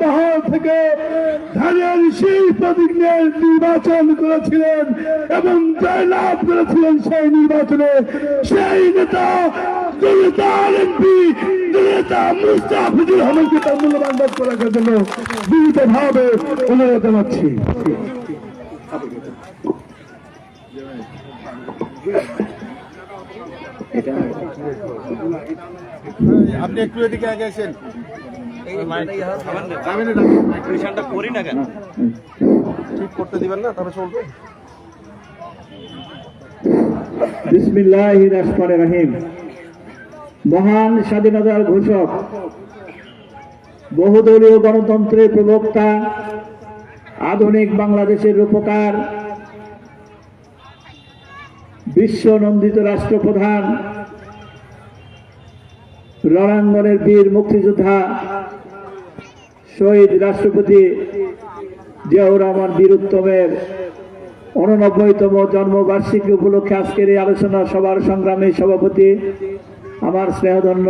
মহাল থেকে ধানের সেই প্রতীক নিয়ে নির্বাচন করেছিলেন এবং জয়লাভ করেছিলেন সেই নির্বাচনে। সেই নেতা জন্য আপনি একটু এদিকে আগে আসেন। মহান স্বাধীনতার ঘোষক বহুদলীয় গণতন্ত্রের প্রবক্তা আধুনিক বাংলাদেশের রূপকার বিশ্ব নন্দিত রাষ্ট্রপ্রধান রণাঙ্গনের বীর মুক্তিযোদ্ধা শহীদ রাষ্ট্রপতি জিয়াউর রহমান বীর উত্তমের উননব্বইতম জন্মবার্ষিকী উপলক্ষে আজকের এই আলোচনা সভার সংগ্রামী সভাপতি, আমার স্নেহধন্য,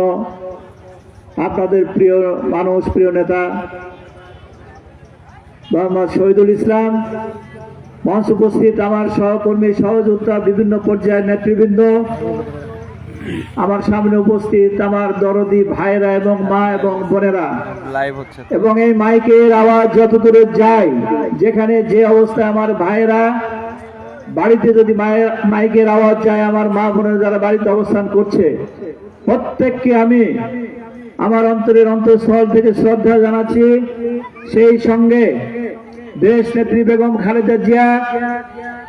আপনাদের প্রিয় মানুষ, প্রিয় নেতা, মোহাম্মদ শহীদুল ইসলাম, মঞ্চ উপস্থিত আমার সহকর্মী, সহযোদ্ধা, বিভিন্ন পর্যায়ের নেতৃবৃন্দ আমার সামনে উপস্থিত আমার দরদি ভাইরা এবং মা এবং বোনেরা। এবং এই মাইকের আওয়াজ যত দূরে যায় যেখানে যে অবস্থায় আমার ভাইয়েরা বাড়িতে যদি মাইকের আওয়াজ যায় আমার মা বোনের যারা বাড়িতে অবস্থান করছে প্রত্যেককে আমি আমার অন্তরের অন্তঃস্থল থেকে শ্রদ্ধা জানাচ্ছি। সেই সঙ্গে দেশ নেত্রী বেগম খালেদা জিয়া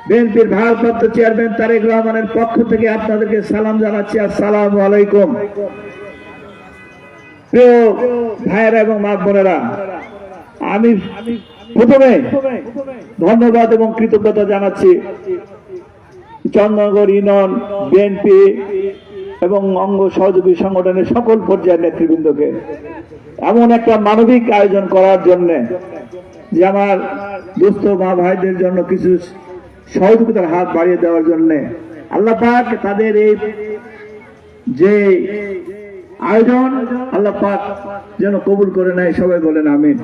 বিএনপির ভারপ্রাপ্ত চেয়ারম্যান তারেক রহমানের পক্ষ থেকে আপনাদেরকে সালাম জানাচ্ছি। আসসালামু আলাইকুম। প্রিয় ভাইয়েরা এবং মা বোনেরা, আমি প্রথমে ধন্যবাদ এবং কৃতজ্ঞতা জানাচ্ছি চন্দ্রনগর ইউনিয়ন, বিএনপি এবং অঙ্গ সহযোগী সংগঠনের সকল পর্যায়ের নেতৃবৃন্দকে। এমন একটা মানবিক আয়োজন করার জন্য যে আমার দুস্থ মা ভাইদের জন্য কিছু সহযোগিতার হাত বাড়িয়ে দেওয়ার জন্য আল্লাহ পাক তাদের এই যে আয়োজন, আল্লাহ পাক যেন কবুল করে নেয়, সবাই বলেন আমিন।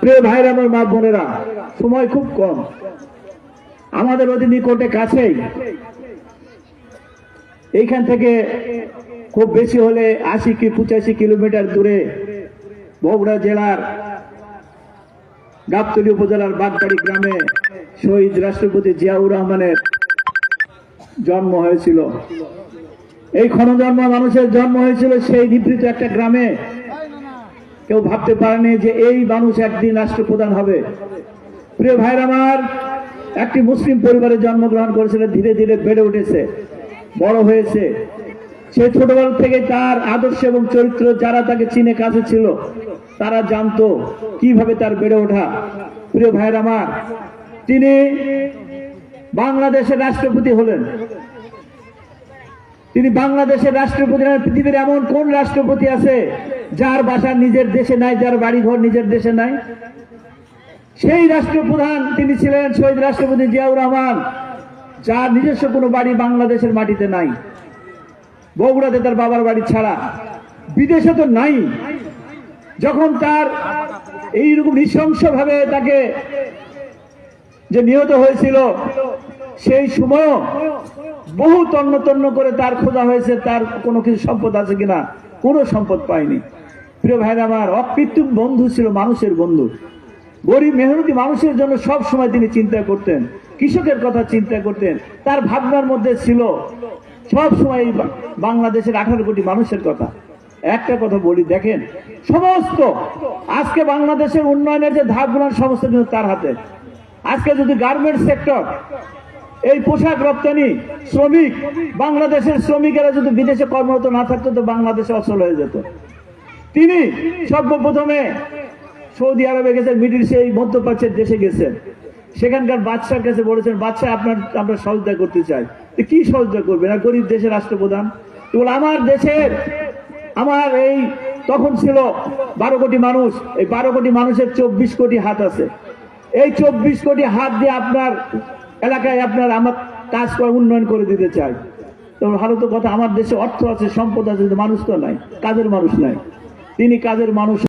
প্রিয় ভাইরা, আমার মা বোনেরা, সময় খুব কম। আমাদের অতি নিকটে কাছেই। এইখান থেকে খুব বেশি হলে আশি কি পঁচাশি কিলোমিটার দূরে বগুড়া জেলার গাবতলী উপজেলার বাগবাড়ি গ্রামে শহীদ রাষ্ট্রপতি জিয়াউর রহমানের জন্ম হয়েছিল। এই ক্ষণজন্ম মানুষের জন্ম হয়েছিল সেই নিভৃত একটা গ্রামে। কেউ ভাবতে পারেনি যে এই মানুষ একদিন রাষ্ট্রপ্রধান হবে। প্রিয় ভাইর আমার, একটি মুসলিম পরিবারে জন্মগ্রহণ করেছিল, ধীরে ধীরে বেড়ে উঠেছে, বড় হয়েছে। সে ছোটবেলা থেকে তার আদর্শ এবং চরিত্র যারা তাকে চিনে কাছে ছিল তারা জানতো কীভাবে তার বেড়ে ওঠা। প্রিয় ভাইর আমার তিনি বাংলাদেশের রাষ্ট্রপতি হলেন। তিনি বাংলাদেশের রাষ্ট্রপতি নয়, পৃথিবীর এমন কোন রাষ্ট্রপতি আছে যার বাসা নিজের দেশে নাই যার বাড়ি ঘর নিজের দেশে নাই? সেই রাষ্ট্রপ্রধান তিনি ছিলেন শহীদ রাষ্ট্রপতি জিয়াউর রহমান যার নিজস্ব কোনো বাড়ি বাংলাদেশের মাটিতে নাই। বগুড়াতে তার বাবার বাড়ি ছাড়া। বিদেশে তো নাই। যখন তার এইরকম নৃশংসভাবে তাকে যে নিহত হয়েছিল, সেই সময়ও বহু তন্ন তন্ন করে তার খোঁজা হয়েছে, তার কোনো কিছু সম্পদ আছে কিনা, কোনো সম্পদ পায়নি। প্রিয় ভাইরা আমার, অকৃত্রিম বন্ধু ছিল মানুষের বন্ধু। গরিব মেহনতি মানুষের জন্য সব সময় তিনি চিন্তা করতেন, কৃষকের কথা চিন্তা করতেন। তার ভাবনার মধ্যে ছিল সব সময় বাংলাদেশের আঠারো কোটি মানুষের কথা। একটা কথা বলি, দেখেন, সমস্ত, আজকে বাংলাদেশের উন্নয়নের যে ধাপগুলোর সমস্ত কিন্তু তার হাতে। আজকে যদি গার্মেন্টস সেক্টর এই পোশাক রপ্তানি, শ্রমিক, বাংলাদেশের শ্রমিকেরা যদি বিদেশে কর্মরত না থাকতো, তো বাংলাদেশে অচল হয়ে যেত। তিনি সর্বপ্রথমে সৌদি আরবে গেছেন, মিডিল সেই মধ্যপ্রাচ্যের দেশে গেছেন। সেখানকার বাদশার কাছে বলেছেন, বাদশাহ, আপনার, আমরা সহযোগিতা করতে চাই। কি সহযোগিতা করবেন? আর গরিব দেশের রাষ্ট্রপ্রধান? আমার দেশের আমার এই তখন ছিল বারো কোটি মানুষ, এই বারো কোটি মানুষের চব্বিশ কোটি হাত আছে। এই চব্বিশ কোটি হাত দিয়ে আপনার এলাকায় আপনার আমার কাজ করে উন্নয়ন করে দিতে চাই। তখন ভালো তো কথা, আমার দেশে অর্থ আছে, সম্পদ আছে মানুষ তো নাই, কাজের মানুষ নাই। তিনি কাজের মানুষ।